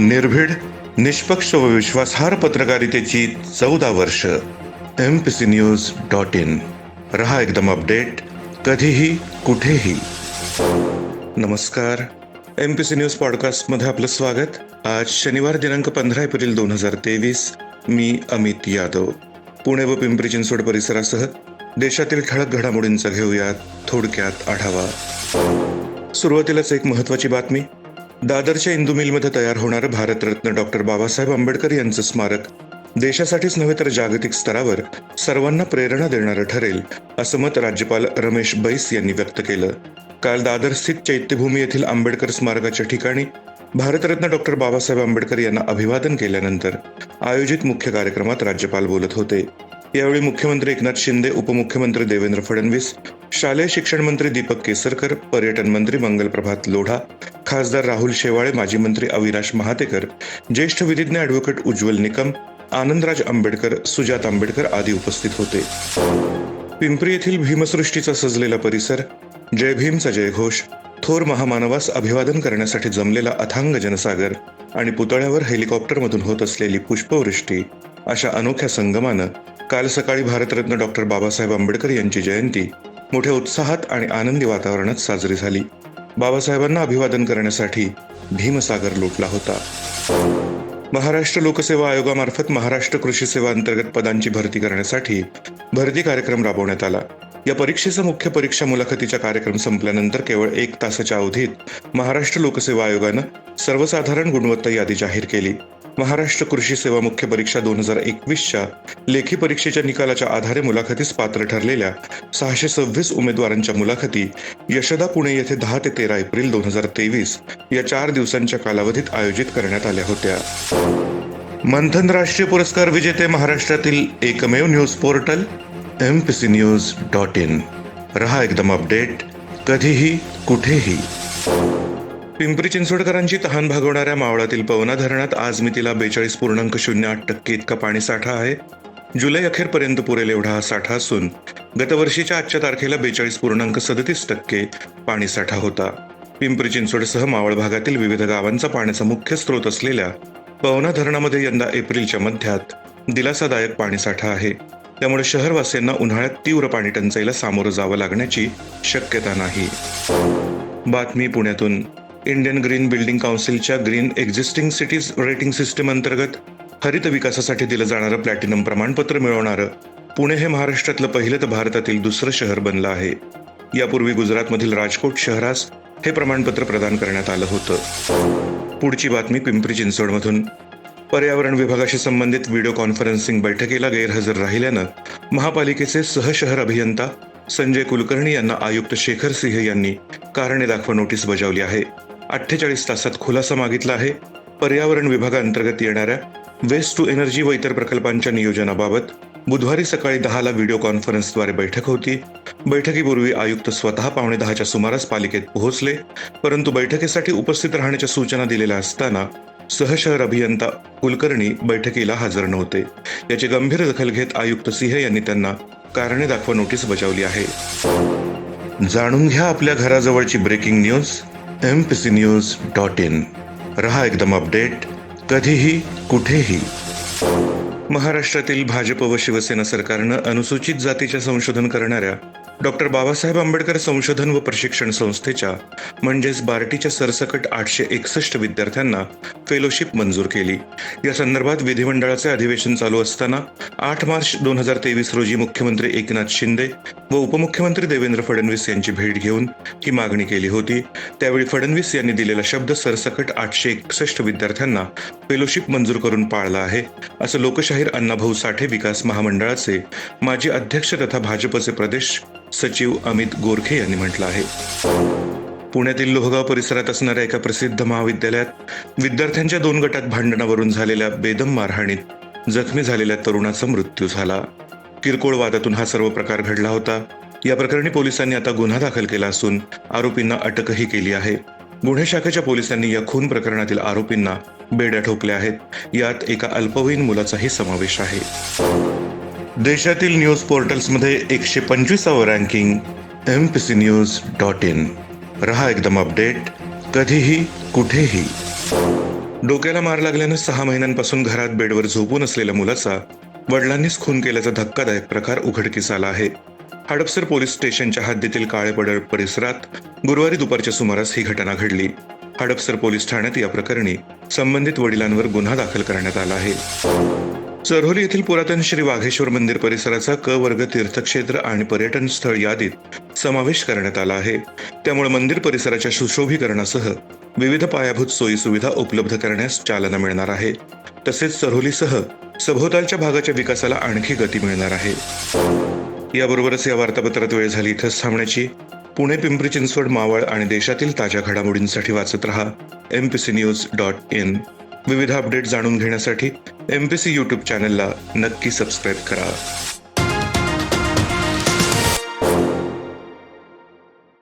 निर्भीड निष्पक्ष व विश्वासार्ह पत्रकारितेची चौदा वर्ष. M P C news dot in रहा एकदम अपडेट कधीही कुठेही. नमस्कार. एम पी सी न्यूज पॉडकास्टमध्ये आपलं स्वागत. आज शनिवार दिनांक पंधरा एप्रिल दोन हजार तेवीस मी अमित यादव. पुणे व पिंपरी चिंचवड परिसरासह देशातील ठळक घडामोडींचा घेऊयात थोडक्यात आढावा. सुरुवातीलाच एक महत्वाची बातमी. दादरच्या इंदू मिलमध्ये तयार होणारं भारतरत्न डॉक्टर बाबासाहेब आंबेडकर यांचं स्मारक देशासाठीच नव्हे तर जागतिक स्तरावर सर्वांना प्रेरणा देणारं ठरेल असं मत राज्यपाल रमेश बैस यांनी व्यक्त केलं. काल दादर स्थित चैत्यभूमी येथील आंबेडकर स्मारकाच्या ठिकाणी भारतरत्न डॉक्टर बाबासाहेब आंबेडकर यांना अभिवादन केल्यानंतर आयोजित मुख्य कार्यक्रमात राज्यपाल बोलत होते. यावेळी मुख्यमंत्री एकनाथ शिंदे उपमुख्यमंत्री देवेंद्र फडणवीस शालेय शिक्षण मंत्री दीपक केसरकर पर्यटन मंत्री मंगलप्रभात लोढा खासदार राहुल शेवाळे माजी मंत्री अविनाश महातेकर ज्येष्ठ विधिज्ञ ॲडव्होकेट उज्ज्वल निकम आनंदराज आंबेडकर सुजात आंबेडकर आदी उपस्थित होते. पिंपरी येथील भीमसृष्टीचा सजलेला परिसर जय भीमचा जयघोष थोर महामानवास अभिवादन करण्यासाठी जमलेला अथांग जनसागर आणि पुतळ्यावर हेलिकॉप्टरमधून होत असलेली पुष्पवृष्टी अशा अनोख्या संगमानं काल सकाळी भारतरत्न डॉक्टर बाबासाहेब आंबेडकर यांची जयंती मोठ्या उत्साहात आणि आनंदी वातावरणात साजरी झाली. बाबासाहेबांना अभिवादन करण्यासाठी भीमसागर लोटला होता. महाराष्ट्र लोकसेवा आयोगामार्फत महाराष्ट्र कृषी सेवा अंतर्गत पदांची भरती करण्यासाठी भरती कार्यक्रम राबवण्यात आला. या परीक्षेचा मुख्य परीक्षा मुलाखतीचा कार्यक्रम संपल्यानंतर केवळ एक तासाच्या अवधीत महाराष्ट्र लोकसेवा आयोगानं सर्वसाधारण गुणवत्ता यादी जाहीर केली. महाराष्ट्र कृषी सेवा मुख्य परीक्षा दोन हजार एकवीसच्या लेखी परीक्षेच्या निकालाच्या आधारे मुलाखतीस पात्र ठरलेल्या सहाशे सव्वीस उमेदवारांच्या मुलाखती यशदा पुणे येथे दहा ते तेरा एप्रिल दोन हजार तेवीस या चार दिवसांच्या कालावधीत आयोजित करण्यात आल्या होत्या. मंथन राष्ट्रीय पुरस्कार विजेते महाराष्ट्रातील एकमेव news portal M P C news dot in. रहा एकदम अपडेट कधीही कुठेही. पिंपरी चिंचवडकरांची तहान भागवणाऱ्या मावळातील पवना धरणात आज मितीला बेचाळीस पूर्णांक शून्य आठ टक्के इतका पाणी साठा आहे. जुलै अखेरपर्यंत पुरेल एवढा हा साठा असून गतवर्षीच्या आजच्या तारखेला बेचाळीस पूर्णांक सदतीस टक्के पाणी साठा होता. पिंपरी चिंचवडसह मावळ भागातील विविध गावांचा पाण्याचा मुख्य स्रोत असलेल्या पवना धरणामध्ये यंदा एप्रिलच्या मध्यात दिलासादायक पाणीसाठा आहे. त्यामुळे शहरवासियांना उन्हाळ्यात तीव्र पाणी टंचाईला सामोरं जावं लागण्याची शक्यता नाही. बातमी पुण्यातून. Indian green building काउन्सिलच्या green existing cities rating system अंतर्गत हरित विकासासाठी दिलं जाणारं प्लॅटिनम प्रमाणपत्र मिळवणारं पुणे हे महाराष्ट्रातलं पहिलं तर भारतातील दुसरं शहर बनलं आहे. यापूर्वी गुजरातमधील राजकोट शहरास हे प्रमाणपत्र प्रदान करण्यात आलं होतं. पुढची बातमी पिंपरी चिंचवडमधून. पर्यावरण विभागाशी संबंधित व्हिडिओ कॉन्फरन्सिंग बैठकीला गैरहजर राहिल्यानं महापालिकेचे सहशहर अभियंता संजय कुलकर्णी यांना आयुक्त शेखर सिंह यांनी कारणे दाखवा नोटीस बजावली आहे. अठ्ठेचाळीस तासात खुलासा मागितला आहे. पर्यावरण विभागाअंतर्गत येणाऱ्या वेस्ट टू एनर्जी व इतर प्रकल्पांच्या नियोजनाबाबत बुधवारी सकाळी दहाला व्हिडिओ कॉन्फरन्सद्वारे बैठक होती. बैठकीपूर्वी आयुक्त स्वतः पावणे दहाच्या सुमारास पालिकेत पोहोचले. परंतु बैठकीसाठी उपस्थित राहण्याच्या सूचना दिलेल्या असताना सहशहर अभियंता कुलकर्णी बैठकीला हजर नव्हते. याची गंभीर दखल घेत आयुक्त सिंह यांनी त्यांना कारणे दाखवा नोटीस बजावली आहे. जाणून घ्या आपल्या घराजवळची breaking news. M P C news dot in रहा एकदम अपडेट कधीही कुठेही. महाराष्ट्रातील भाजप व शिवसेना सरकारनं अनुसूचित जातीच्या संशोधन करणाऱ्या डॉक्टर बाबासाहेब आंबेडकर संशोधन व प्रशिक्षण संस्थेच्या म्हणजेच बार्टीच्या सरसकट आठशे एकसष्ट विद्यार्थ्यांना फेलोशिप मंजूर केली. या संदर्भात विधिमंडळाचे अधिवेशन चालू असताना आठ मार्च दोन हजार तेवीस रोजी मुख्यमंत्री एकनाथ शिंदे व उपमुख्यमंत्री देवेंद्र फडणवीस यांची भेट घेऊन ही मागणी केली होती. त्यावेळी फडणवीस यांनी दिलेला शब्द सरसकट आठशे एकसष्ट विद्यार्थ्यांना फेलोशिप मंजूर करून पाळला आहे असं लोकशाहीर अण्णाभाऊ साठे विकास महामंडळाचे माजी अध्यक्ष तथा भाजपचे प्रदेश सचिव अमित गोरखे यांनी म्हटलं आहे. पुण्यातील लोहगाव परिसरात असणाऱ्या एका प्रसिद्ध महाविद्यालयात विद्यार्थ्यांच्या दोन गटात भांडणावरून झालेल्या बेदम मारहाणीत जखमी झालेल्या तरुणाचा मृत्यू झाला. किरकोळ वादातून हा सर्व प्रकार घडला होता. या प्रकरणी पोलिसांनी आता गुन्हा दाखल केला असून आरोपींना अटकही केली आहे. गुन्हे शाखेच्या पोलिसांनी या खून प्रकरणातील आरोपींना बेड्या ठोकल्या आहेत. यात एका अल्पवयीन मुलाचाही समावेश आहे. देशातील न्यूज पोर्टल्समध्ये एकशे पंचवीसावं ranking M P C news dot in रहा एकदम अपडेट कधीही कुठेही. डोक्याला मार लागल्यानं सहा महिन्यांपासून घरात बेडवर झोपून असलेल्या मुलाचा वडिलांनीच खून केल्याचा धक्कादायक प्रकार उघडकीस आला आहे. हडपसर पोलीस स्टेशनच्या हद्दीतील काळेपडळ परिसरात गुरुवारी दुपारच्या सुमारास ही घटना घडली. हडपसर पोलीस ठाण्यात या प्रकरणी संबंधित वडिलांवर गुन्हा दाखल करण्यात आला आहे. चरोली येथील पुरातन श्री वाघेश्वर मंदिर परिसराचा क वर्ग तीर्थक्षेत्र आणि पर्यटन स्थळ यादीत समावेश करण्यात आला आहे. त्यामुळे मंदिर परिसराच्या सुशोभीकरणासह विविध पायाभूत सोयी सुविधा उपलब्ध करण्यास चालना मिळणार आहे. तसेच चरहोलीसह सभोवतालच्या भागाच्या विकासाला आणखी गती मिळणार आहे. याबरोबरच या वार्तापत्रात वेळ झाली इथंच थांबण्याची. पुणे पिंपरी चिंचवड मावळ आणि देशातील ताज्या घडामोडींसाठी वाचत रहा. M P C news dot in विविध अपडेट जाणून घेण्यासाठी एम पी सी यूट्यूब चॅनलला नक्की सबस्क्राईब करा.